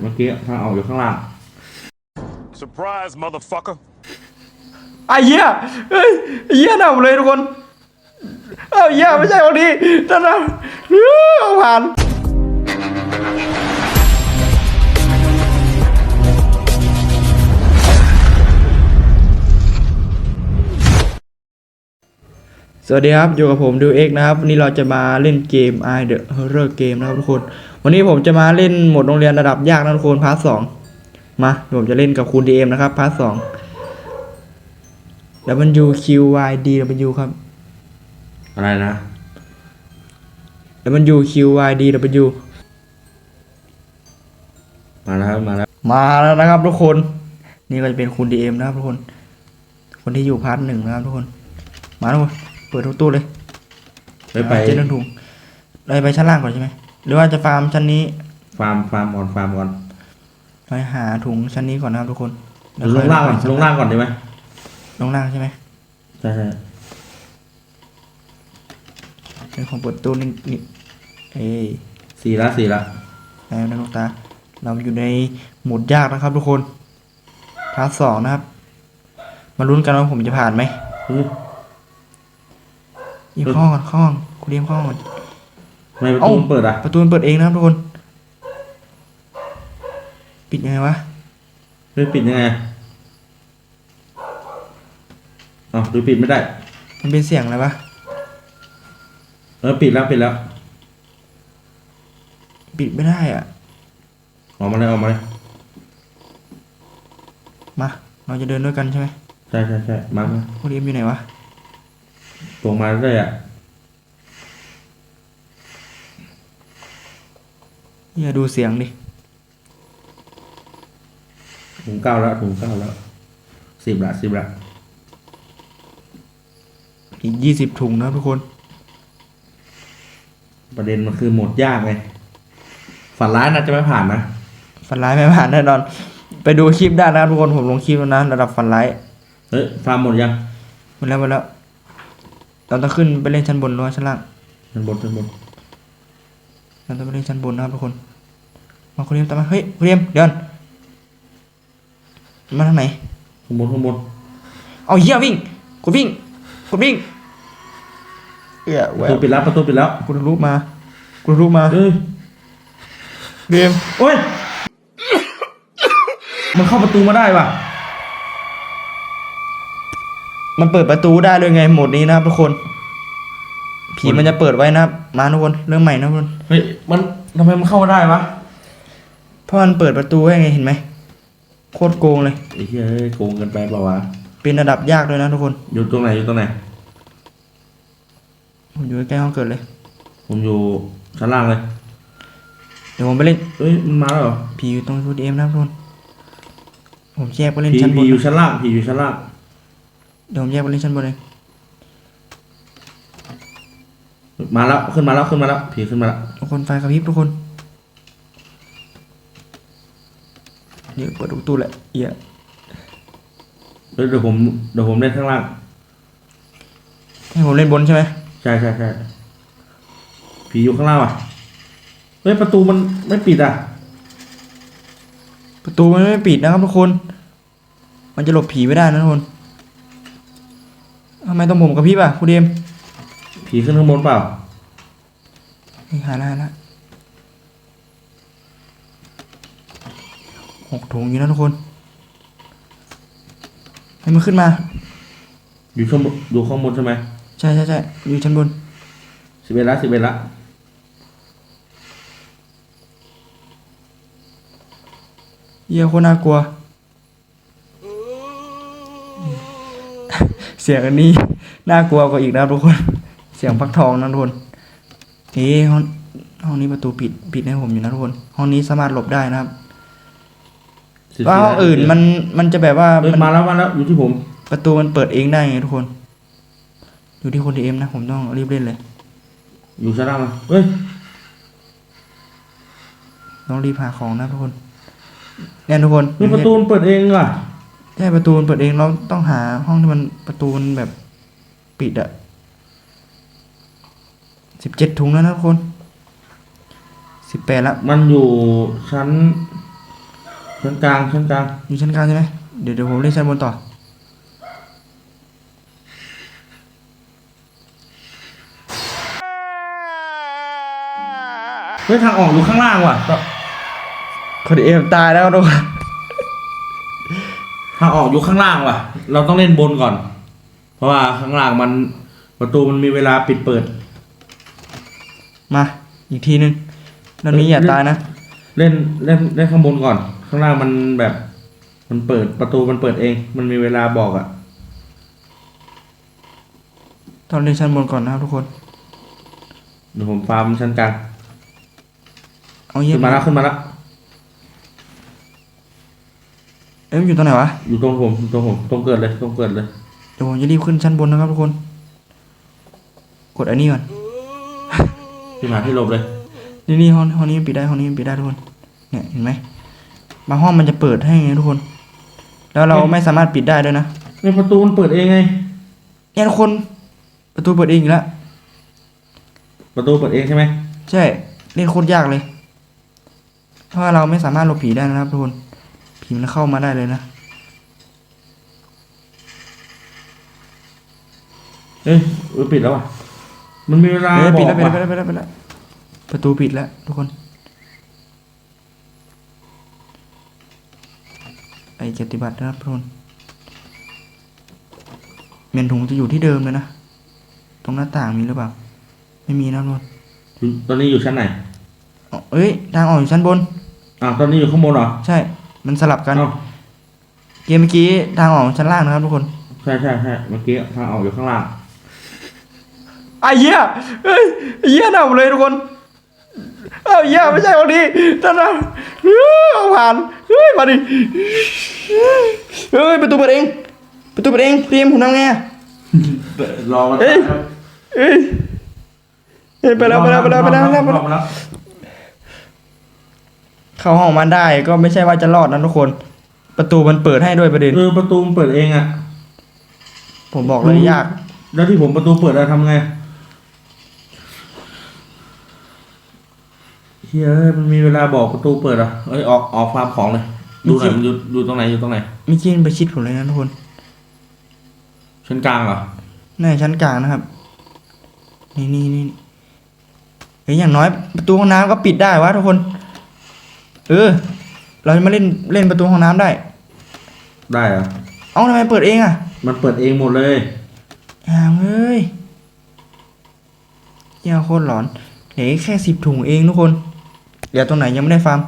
เมื่อกี้ทางออกอยู่ข้างล่าง Surprise, motherfucker. ไอ้เหี้ยเฮ้ยไอ้เหี้ยหนำเลยทุกคน เอ้าเหี้ยไม่ใช่คนนี้นั่นนะเฮ้ยเอาผ่าน สวัสดีครับ อยู่กับผมดูเอ็กนะครับ วันนี้เราจะมาเล่นเกม I The Horror Game นะครับทุกคน วันนี้ผมจะมาเล่นโหมดโรงเรียนระดับยากนะทุกคนพาร์ทสองมาเดี๋ยวผมจะเล่นกับคุณดีเอ็มนะครับพาร์ทสอง W Q Y D W ครับ อะไรนะ W Q Y D W มาแล้วครับมาแล้ว มาแล้วนะครับทุกคน นี่ก็จะเป็นคุณดีเอ็มนะครับทุกคน คนที่อยู่พาร์ทหนึ่งนะครับทุกคน มาทุกคน เปิดทุกตู้เลยไปไปเจนถุงเราไปชั้นล่างก่อนใช่ไหมหรือว่าจะฟาร์มชั้นนี้ ฟาร์มฟาร์มก่อนฟาร์มก่อนเราหาถุงชั้นนี้ก่อนนะครับทุกคนลงล่างก่อนลงล่างก่อนได้ไหมลงล่างใช่ไหมใช่ใช่เป็นของเปิดตู้นี่นี่เอ้ยสี่ละสี่ละแล้วนะลูกตา เราอยู่ในโหมดยากนะครับทุกคนพาร์ทสองนะครับ มาลุ้นกันว่าผมจะผ่านไหมเฮ้ ยยิงข้อก่อนข้อก่อนคุณเลี้ยงข้อก่อนทำไมประเอ้าตูมันเปิดอะประตูมันเปิดเองนะครับทุกคน ปิดยังไงวะเฮ้ยปิดยังไงอ๋อดูปิดไม่ได้ มันเป็นเสียงอะไรวะเออปิดแล้วปิดแล้ว ปิดไม่ได้อะออกมาเลยออกมาเลยมา เราจะเดินด้วยกันใช่ไหมใช่ใช่ใช่มามาคุณเลี้ยงอยู่ไหนวะ ตรงมาได้อะอย่าดูเสียงดิถุงเก้าแล้วถุงเก้าแล้วสิบละสิบละอีกยี่สิบถุงนะครับทุกคน ประเด็นมันคือโหมดยากไงฝันร้ายน่าจะไม่ผ่านนะฝันร้ายไม่ผ่านแน่นอน ไปดูคลิปได้นะครับทุกคนผมลงคลิปแล้วนะระดับฝันร้ายเฮ้ยฟาร์มหมดยังหมดแล้วหมดแล้ว เราต้องขึ้นไปเล่นชั้นบนหรือว่าชั้นล่างชั้นบนชั้นบนเราต้องไปเล่นชั้นบนนะครับทุกคน มาคุณเรียมตามมา เฮ้ยคุณเรียมเดินมาทางไหนข้างบนข้างบน เอาเหี้ยวิ่งกูวิ่งกูวิ่งเอื้อปแหวระตูวปิดแล้วประตูปิดแล้วกูทะลุมากูทะลุมาเฮ้ยเรียม โอ้ย มันเข้าประตูมาได้ป่ะ มันเปิดประตูได้เลยไงโหมดนี้นะครับทุกคน ผีมันจะเปิดไว้นะครับมาทุกคนเริ่มใหม่นะทุกคน เฮ้ยมันทำไมมันเข้ามาได้วะเพราะมันเปิดประตูไว้ไงเห็นไหมโคตรโกงเลยไอ้เหี้ยเอ้ยโกงเกันไปเปล่าวะเป็นระดับยากด้วยนะทุกคนอยู่ตรงไหนอยู่ตรงไหน ผมอยู่ใกล้ห้องเกิดเลย ผมอยู่ชั้นล่างเลยเดี๋ยวผมไปเล่นเฮ้ยมันมาแล้วเหรอผีอยู่ตรงทูดีเอ็มนะครับทุกคนผมแยกไปเล่นผีชั้นบผีนอยู่ชั้นล่างผีอยู่ชั้นล่าง เดี๋ยวผมแยกไปเล่นชั้นบนเองมาแล้วขึ้นมาแล้วขึ้นมาแล้วผีขึ้นมาแล้วทุกคนไฟกระพริบทุกคนเดี๋ยวเปิดประตูแหละเอียเฮ้ยเดี๋ยวผมเดี๋ยวผมเล่นข้างล่างให้ผมเล่นบนใช่ไหมใช่ใช่ใช่ผีอยู่ข้างล่างว่ะเฮ้ยประตูมันไม่ปิดอะ ประตูมันไม่ปิดนะครับทุกคน มันจะหลบผีไม่ได้นะทุกคนทำ ไมต้องผมกระพริบอะคุณเดมผีขึ้นข้างบนเปล่าเฮ้ยหาละหาละหกถุงอยู่นะทุกคน ให้มันขึ้นมา อยู่ข้างบนอยู่ข้างบนใช่ไหมใช่ใช่ใช่อยู่ชั้นบนสิบเอ็ดละสิบเอ็ดละเยี่ยโคตรน่ากลัว เสียงอันนี้น่ากลัวกว่าอีกนะครับทุกคน เสียงฟักทองนะทุกคนเฮ้ยห้องห้องนี้ประตูปิดปิดให้ผมอยู่นะทุกคน ห้องนี้สามารถหลบได้นะครับสิบว่าสี่ห้องอื่นมันมันจะแบบว่าเฮ้ยมันมาแล้วมาแล้วอยู่ที่ผม ประตูมันเปิดเองได้ไงทุกคน อยู่ที่คนดีเอ็มนะผมต้องรีบเล่นเลย อยู่ชั้นล่างมาเฮ้ยต้องรีบหาของนะทุกคนเนี่ยทุกคนเฮ้ยประตูมันเปิดเองว่ะ ใช่ประตูมันเปิดเองเราต้องหาห้องที่มันประตูมันแบบปิดอะสิบเจ็ดถุงแล้วนะทุกคนสิบแปดละมันอยู่ชั้น ชั้นกลางชั้นกลางอยู่ชั้นกลางใช่ไหมเดี๋ยวเดี๋ยวผมเล่นชั้นบนต่อ เฮ้ยทางออกอยู่ข้างล่างว่ะคนเอ็มตายแล้วทุกคน ทางออกอยู่ข้างล่างว่ะ เราต้องเล่นบนก่อน เพราะว่าข้างล่างมันประตูมันมีเวลาปิดเปิด มาอีกทีนึงนันนี้อย่าตายนะ เล่นเล่นเล่นข้างบนก่อน ข้างล่างมันแบบ มันเปิดประตูมันเปิดเอง มันมีเวลาบอกอะ่ะต้องเล่นชั้นบนก่อนนะครับทุกคนเดี๋ยวผมฟาร์มชั้นกลางเอาเยี่ยขึ้นมาแล้วขึ้นมาแล้ว เอ้ยมันอยู่ตรงไหนวะ อยู่ตรงผมอยู่ตรงผมตรงเกิดเลยตรงเกิดเลย เดี๋ยวผมจะรีบขึ้นชั้นบนนะครับทุกคน กดอันนี้ก่อน ที่หาที่หลบเลยนี่นี่ห้องห้องนี้มันปิดได้ห้องนี้มันปิดได้ทุกคน เนี่ยเห็นไหมบางห้องมันจะเปิดให้ไงทุกคน แล้วเราไม่สามารถปิดได้ด้วยนะในประตูมันเปิดเองไง เนี่ยทุกคน ประตูเปิดเองอีกแล้ว ประตูเปิดเองใช่ไหมใช่ เล่นโคตรยากเลย เพราะว่าเราไม่สามารถหลบผีได้นะครับทุกคน ผีมันเข้ามาได้เลยนะเอ้ยเออปิดแล้วว่ะ มันมีเวลาเอ้ยบปิดอแล้วกปิดว่ะแล้วปิดแล้วปิดแล้วปิดแล้ว ประตูปิดแล้วทุกคน ไอเกียรติบัตรนะครับทุกคนเมียนถุงจะอยู่ที่เดิมเลยนะ ตรงหน้าต่างมีหรือเปล่า ไม่มีนะทุกคนตอนนี้อยู่ชั้นไหนอ๋อเอ้ย ทางออกอยู่ชั้นบน อ่าวตอนนี้อยู่ข้างบนเหรอ ใช่ มันสลับกัน เอ้าเกมเมื่อกี้ทางออกชั้นล่างนะครับทุกคนใช่ใช่ใช่เมื่อกี้ทางออกอยู่ข้างล่าง ไอ้เหี้ยเฮ้ยไอ้เหี้ยหนำเลยทุกคนเอ้าเหี้ยไม่ใช่คนนี้ท่านนะเฮ้ยเอาผ่านเฮ้ยมาดิเฮ้ยประตูเปิดเองประตูเปิดเองเตรียมผมทำไงอะ รอมาเอ้ย เอ้ยเอ้ยไปแล้วไปแล้วไปแล้วไปแล้วไปแล้วไปรแล้อวมาแล้ว เข้าห้องมันได้ก็ไม่ใช่ว่าจะรอดนะทุกคน ประตูมันเปิดให้ด้วยประเด็น เออประตูมันเปิดเองอะ ผมบอกเลยยาก แล้วที่ผมประตูเปิดแล้วทำไงเฮ้ยมันมีเวลาบอกประตูเปิดอะเอ้ยออกออกฟาร์มของเลย ดูหน่อยมันอยู่อยู่ตรงไหนอยู่ตรงไหนไม่กินไปชิดผมเลยนะทุกคนชั้นกลางเหรอในชั้นกลางนะครับ นี่นี่นี่เฮ้ยอย่างน้อยประตูห้องน้ำก็ปิดได้วะทุกคน เออ เราจะมาเล่นเล่นประตูห้องน้ำได้ ได้เหรอเอ้าทำไมเปิดเองอะมันเปิดเองหมดเลย อ่าเอ้ยเหี้ยโคตรหลอนเหลือแค่สิบถุงเองทุกคนเหลือตรงไหนยังไม่ได้ฟาร์ม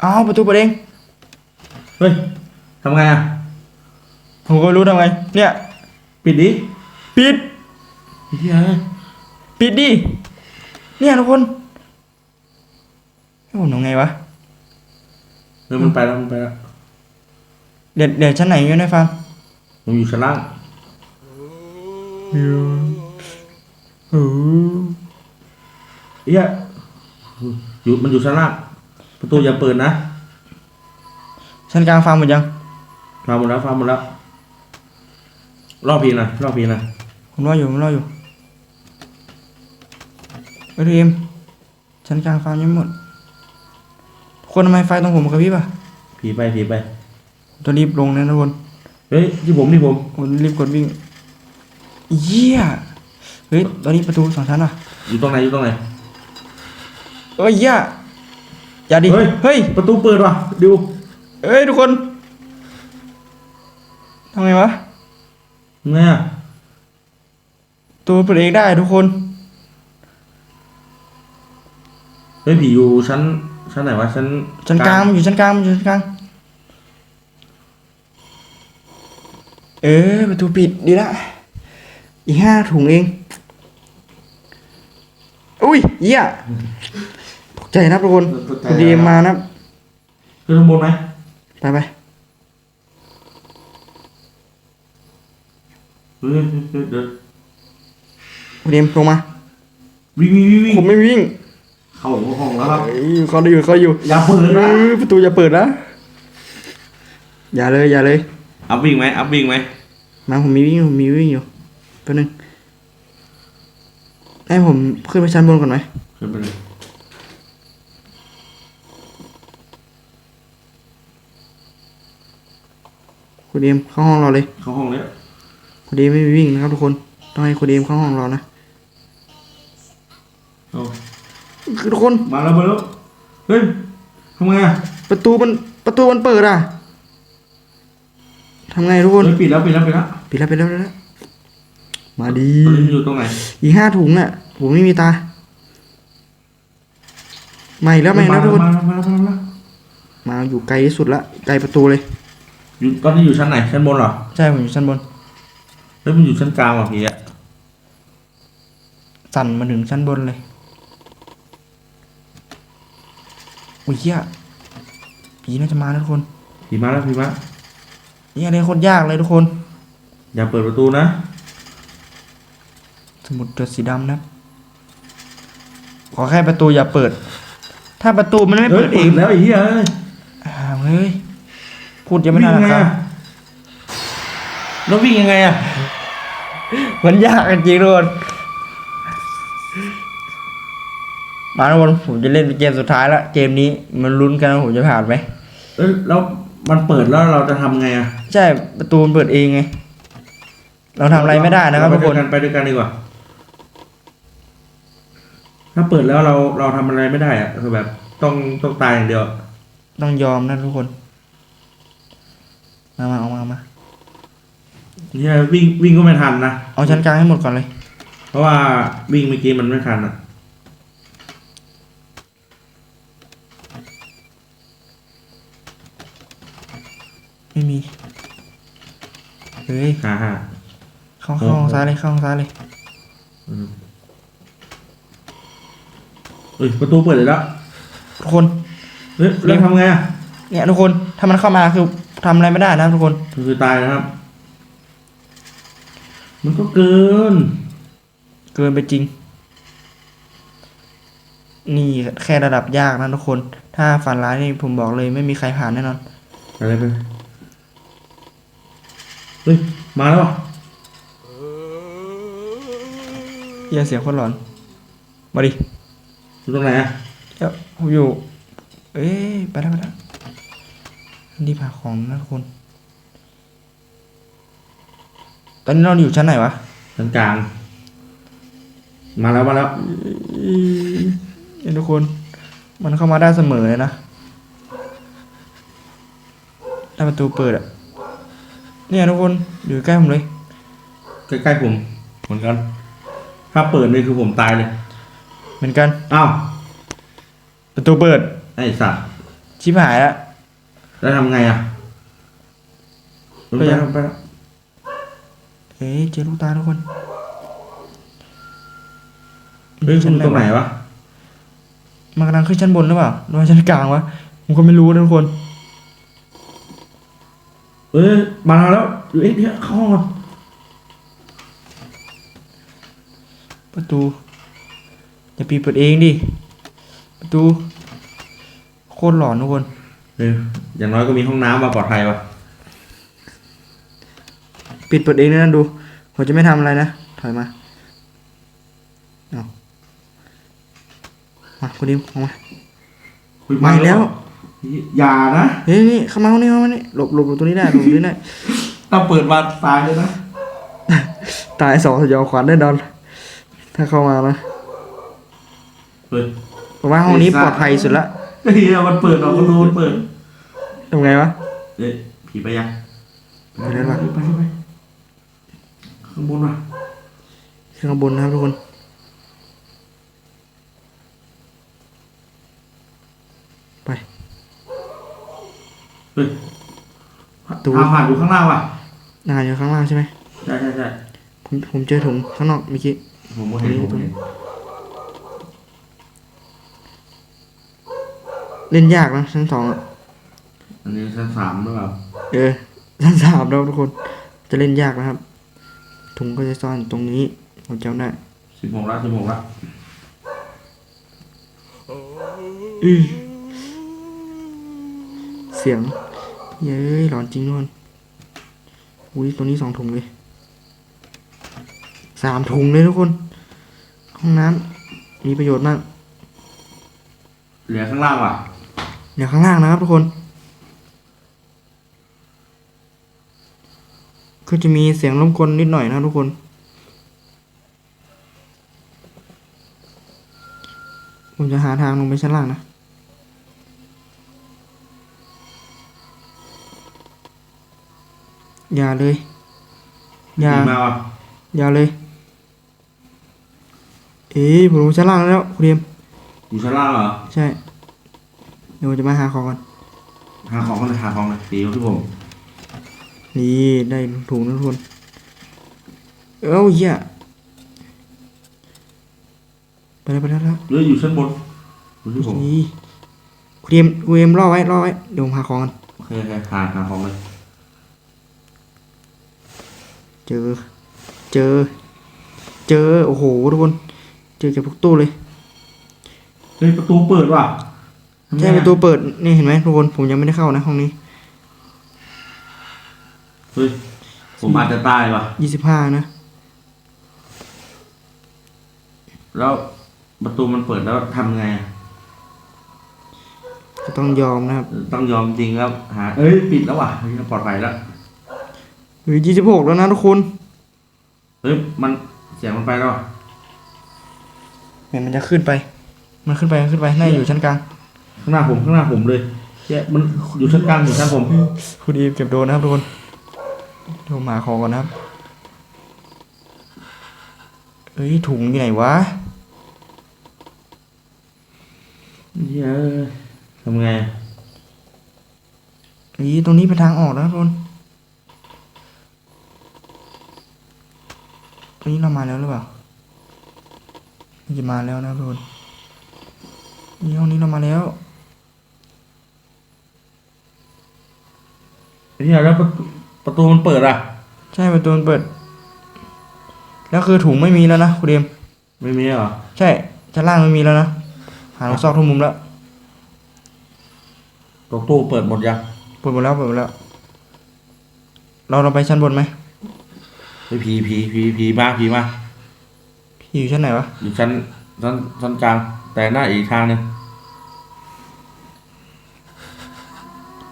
เอ้าประตูเปิดเอง เฮ้ยทำไงอะ ผมก็ไม่รู้ทำไง เนี่ย ปิดดิปิด เฮ้ยปิดดิ เนี่ยทุกคนให้ผมทำไงวะเฮ้ยมันไปแล้วมันไปแล้วเดี๋ยวเดี๋ยวชั้นไหนอยู่ในฟาร์มผมอยู่ชั้นล่างโอ้โหเฮ้ยอยู่มันอยู่ชั้นล่างประตูอย่าเปิดนะชั้นกลางฟาร์มหมดยังฟาร์มหมดแล้วฟาร์มหมดแล้วรอบพีหนะรอบพีหนะผมรออยู่ผมรออยู่ เอ้ยทีมชั้นกลางฟาร์มยังไม่หมด คนทำไมไฟตรงผมกระพริบอะผีไปผีไปผมต้องรีบลงนะทุกคนเฮ้ยที่ผมที่ผมผมรีบกดวิ่งเยี่ยเฮ้ยตอนนี้ประตูสองชั้นอะอยู่ตรงไหนอยู่ตรงไหนเอ้ยเยี่ยอย่าดิเฮ้ยเฮ้ยประตูเปิดว่ะดูเอ้ยทุกคนทำไงวะไงอะตัวเปิดเองได้ทุกคน เฮ้ยผีอยู่ชั้นชั้นไหนวะชั้นชั้นกลางมันอยู่ชั้นกลางมันอยู่ชั้นกลาง เออประตูปิดดีละ อีกห้าถุงเอง อุ้ยเหี้ยตกใจนะครับทุกคนคุณดีมานะครับขึ้นข้างบนไหมไปไปเฮ้ยเฮ้ยเฮ้ยเดินคุณดีมลงมา วิ่งวิ่งวิ่งวิ่งผมไม่วิ่ง เข้าห้องแล้วครับ เอ้เขาอยู่เขาอยู่อย่าเปิดนะประตูอย่าเปิดนะ อย่าเลยอย่าเลย อัพวิ่งไหมอัพวิ่งไหมมาผมมีวิ่งผมมีวิ่งอยู่แป๊บนึงให้ผมขึ้นไปชั้นบนก่อนไหมขึ้นไปเลยคุณเอมเข้าห้องรอเลยเข้าห้องเลยวคุณเอมไม่มีวิ่งนะครับทุกคนต้องให้คุณเอมเข้าห้องรอนะ โอเค ทุกคนมาแล้วมาแล้วเฮ้ยทำไงอะประตูมันประตูมันเปิดอะทำไงทุกคนเฮ้ยปิดแล้วปิดแล้วปิดแล้วปิดแล้วปิดแล้วปิดแล้วมาดีตอนนี้มันอยู่ตรงไหนอีกห้าถุงอะผมไม่มีตามาอีกแล้วมาอีกแล้วทุกคนมาแล้วมาแล้วมาแล้วมาแล้วมาอยู่ไกลที่สุดละไกลประตูเลยอยู่ตอนนี้อยู่ชั้นไหนชั้นบนเหรอใช่ผมอยู่ชั้นบนเฮ้ยมันอยู่ชั้นกลางว่ะพี่อะสั่นมาถึงชั้นบนเลย อุ้ยเหี้ยผีน่าจะมาแล้วทุกคนผีมาแล้วผีมานี่อะไรโคตรยากเลยทุกคน อย่าเปิดประตูนะ สมุดจดสีดำนะครับขอแค่ประตูอย่าเปิด ถ้าประตูมันไม่เฮ้ยเปิดเองแล้วไอ้เหี้ยเอ้ยอ้าวเฮ้ยพูดยังไม่ทันวิ่งนะไงครับอะแล้ววิ่งยังไงอะ มันยากจริงๆทุกคน มาทุกคนผมจะเล่นเป็นเกมสุดท้ายแล้วเกมนี้มันลุ้นกันว่าผมจะผ่านไหมเอ้ยแล้วมันเปิดแล้วเราจะทำไงอะใช่ประตูมันเปิดเองไง เราทำอะไรไม่ได้นะครับเาทุกคนไปด้วยกันไปด้วยกันดีกว่า ถ้าเปิดแล้วเราเราทำอะไรไม่ได้อะคือแบบต้องต้องตายอย่างเดียวต้องยอมนะทุกคน มามาเอามาเอามาเนี่ยวิ่งวิ่งก็ไม่ทันนะ เอาชั้นกลางให้หมดก่อนเลย เพราะว่าวิ่งเมื่อกี้มันไม่ทันอะ ไม่มี เฮ้ยฮ่าฮ่าเข้าเข้าห้องซ้ายเลยเข้าห้องซ้ายเลย อืมเอ้ยประตูเปิดเลยแล้วทุกคน เฮ้ยแล้วทำไงอะเนี่ยทุกคน ถ้ามันเข้ามาคือทำอะไรไม่ได้นะครับทุกคน คือตายนะครับ มันก็เกิน เกินไปจริง นี่แค่ระดับยากนะทุกคน ถ้าฝันร้ายนี่ผมบอกเลยไม่มีใครผ่านแน่นอน อะไรไปเฮ้ย มาแล้วอะเหี้ยเสียงคนหลอน มาดิอยู่ตรงไหนอะเดี๋ยวผมอยู่ เอ้ยไปแล้วไปแล้วรีบหาของนะทุกคน ตอนนี้เราอยู่ชั้นไหนวะ ชั้นกลาง มาแล้วมาแล้วเอ้ยทุกคน มันเข้ามาได้เสมอเลยนะถ้าประตูเปิดอะ เนี่ยทุกคนอยู่ใกล้ผมเลยใกล้ๆผม เหมือนกัน ถ้าเปิดนี่คือผมตายเลย เหมือนกันอ้าว ประตูเปิดไอ้สัตว์ชิบหายแล้วแล้วทำไงอะลงไปไปยังลงไปแล้วเอ้ยเจอลูกตาทุกคนเฮ้ยคุณตรงไหนวะมันกำลังขึ้นชั้นบนหรือเปล่าหรือว่าชั้นกลางวะผมก็ไม่รู้นะทุกคน เอ้ยมาแล้วเอ้ยเนี่ยเข้าห้องก่อนประตูอย่าปีเปิดเองดิ ประตู โคตรหลอนทุกคนเอออย่างน้อยก็มีห้องน้ำมาปลอดภัยวะปิดเปิดเองนะดู ผมจะไม่ทำอะไรนะ ถอยมาเอามาคุณดิมออกมาคุยมาอีกแล้ว อย่านะเฮ้ยนี่เข้ามาห้องนี้เข้ามานี่หลบหลบหลบตรงนี้ได้หลบตรงนี้ได้ถ้าเปิดมาตายเลยนะ ตายสองสยองขวัญแน่นอน ถ้าเข้ามานะเปิดผมว่าห้องนี้ปลอดภัยสุดละเฮ้ยมันเปิดออกประตูมันเปิดทำไงวะเอ้ยผีไปยังไปแล้ววะไปไปไปข้างบนว่ะขึ้นข้างบนนะครับทุกคนไป เฮ้ยตูทางผ่านอยู่ข้างล่างว่ะนานอยู่ข้างล่างใช่ไหมใช่ใช่ใช่ผมผมเจอถุงข้างนอกเมื่อกี้ผมก็เห็นผมเห็นเล่นยากนะชั้นสองอะอันนี้ชั้นสามหรือเปล่าเออชั้นสามแล้วทุกคน จะเล่นยากนะครับ ถุงก็จะซ่อนตรงนี้ผมจำได้สิบหกละสิบหกละอือเสียง เย้ยหลอนจริงทุกคนอุ้ยตัวนี้สองถุงเลยสามถุงเลยทุกคน ห้องน้ำมีประโยชน์มาก เหลือข้างล่างว่ะเดี๋ยวข้างล่างนะครับทุกคน ก็จะมีเสียงรบกวนนิดหน่อยนะทุกคนผมจะหาทางลงไปชั้นล่างนะ อย่าเลย อย่าดีมาวะอย่าเลย เอ๊ะผมลงชั้นล่างแล้วคุณเรียมอยู่ชั้นล่างเหรอ ใช่ เดี๋ยวผมจะมาหาของก่อน หาของกันเลยหาของเลยตีมาที่ผมนี่ได้ถุงนะทุกคน เอ้าเหี้ยไปแล้วไปแล้วไปแล้วหรืออยู่ชั้นบนดูที่ผมนี่คุณเอ็มคุณเอ็มรอไว้รอไว้เดี๋ยวผมหาของกัน โอเคโอเคหาหาของเลย เจอ เจอ เจอ โอ้โหทุกคน เจอเก็บทุกตู้เลย เฮ้ยประตูเปิดว่ะทำไงใช่อประตูเปิด นี่เห็นไหมทุกคน ผมยังไม่ได้เข้านะห้องนี้ เฮ้ยผมอาจจะตายว่ะ ยี่สิบห้านะ แล้วประตูมันเปิดแล้วทำไงอะก็ต้องยอมนะครับ ต้องยอมจริงครับหาเอ้ยปิดแล้วว่ะเฮ้ยปลอดภัยแล้ว หรือยี่สิบหกแล้วนะทุกคนเฮ้ยมันเสียงมันไปแล้วว่ะเหมือนมันจะขึ้นไป มันขึ้นไปมันขึ้นไปน่าจะอยู่ชั้นกลางข้างหน้าผมข้างหน้าผมเลยแย่มันอยู่ชั้นกลางอยู่ชั้นผมคุณอีฟเก็บโดนนะครับทุกคนเดี๋ยวผมหาของก่อนนะครับเอ้ยถุงอยู่ไหนวะเย้ยทำไง นี่ตรงนี้เป็นทางออกนะครับทุกคนตรงนี้เรา มาแล้วหรือเปล่าน่าจะมาแล้วนะครับทุกคนนี่ห้องนี้เรามาแล้วเนี่ยแล้วประตูประตูมันเปิดอะ ใช่ประตูมันเปิด แล้วคือถุงไม่มีแล้วนะคุณเดียมไม่มีเหรอ ใช่ชั้นล่างไม่มีแล้วนะ หาทุกซอกทุกมุมแล้วประตูเปิดหมดยังเปิดหมดแล้วเปิดหมดแล้ว เราเราไปชั้นบนไหมเฮ้ยผีผีผีผีมาผีมาพี่ อยู่ชั้นไหนวะ อยู่ชั้นชั้นชั้นกลาง แต่หน้าอีกทางหนึง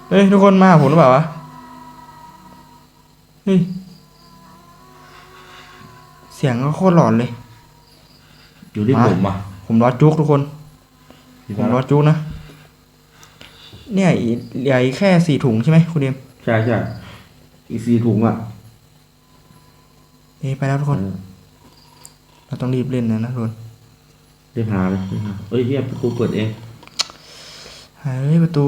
เฮ้ย ทุกคนมาหาผมหรือเปล่าวะ เฮ้ย เสียงก็โคตรหลอนเลย อยู่ที่มา ผมอะผมรอจุกทุกคนผีผมมารอจุกนะ เนี่ยอีเหลืออีกแค่สี่ถุงใช่ไหมคุณเดียมใช่ใช่อีกสี่ถุงอะ เอ้ยไปแล้วทุกคน เออ เราต้องรีบเล่นนะนะทุกคนรีบหาเลยรีบหาเอ้ยเฮียประตูเปิดเองเฮ้ยประตู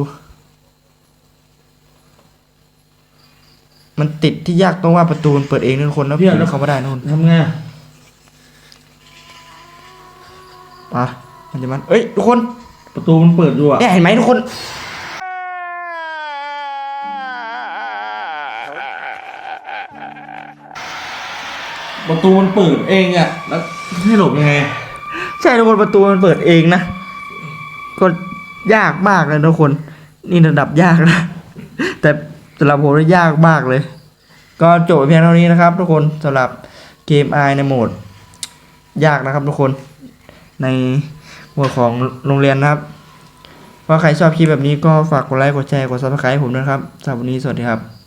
มันติดที่ยากตรงว่าประตูมันเปิดเองนะทุกคนแล้วผีเข้ามาได้นะทุกคนทำไงอะมามันจะมันเอ้ยทุกคน ประตูมันเปิดอยู่อะเนี่ยเห็นไหมทุกคน ประตูมันเปิดเองอะ แล้วให้หลบยังไง ใช่ทุกคนประตูมันเปิดเองนะ ก็ยากมากเลยทุกคน นี่ระดับยากนะ แต่สำหรับผมยากมากเลย ก็จบเพียงเท่านี้นะครับ ทุกคนสำหรับเกม i ในโหมด ยากนะครับ ทุกคน ในหมวดของโรงเรียนนะครับว่าใครชอบคลิปแบบนี้ก็ฝากกดไลค์ กดแชร์ กดซับสไครต์ผมด้วยนะครับสำหรับวันนี้สวัสดีครับ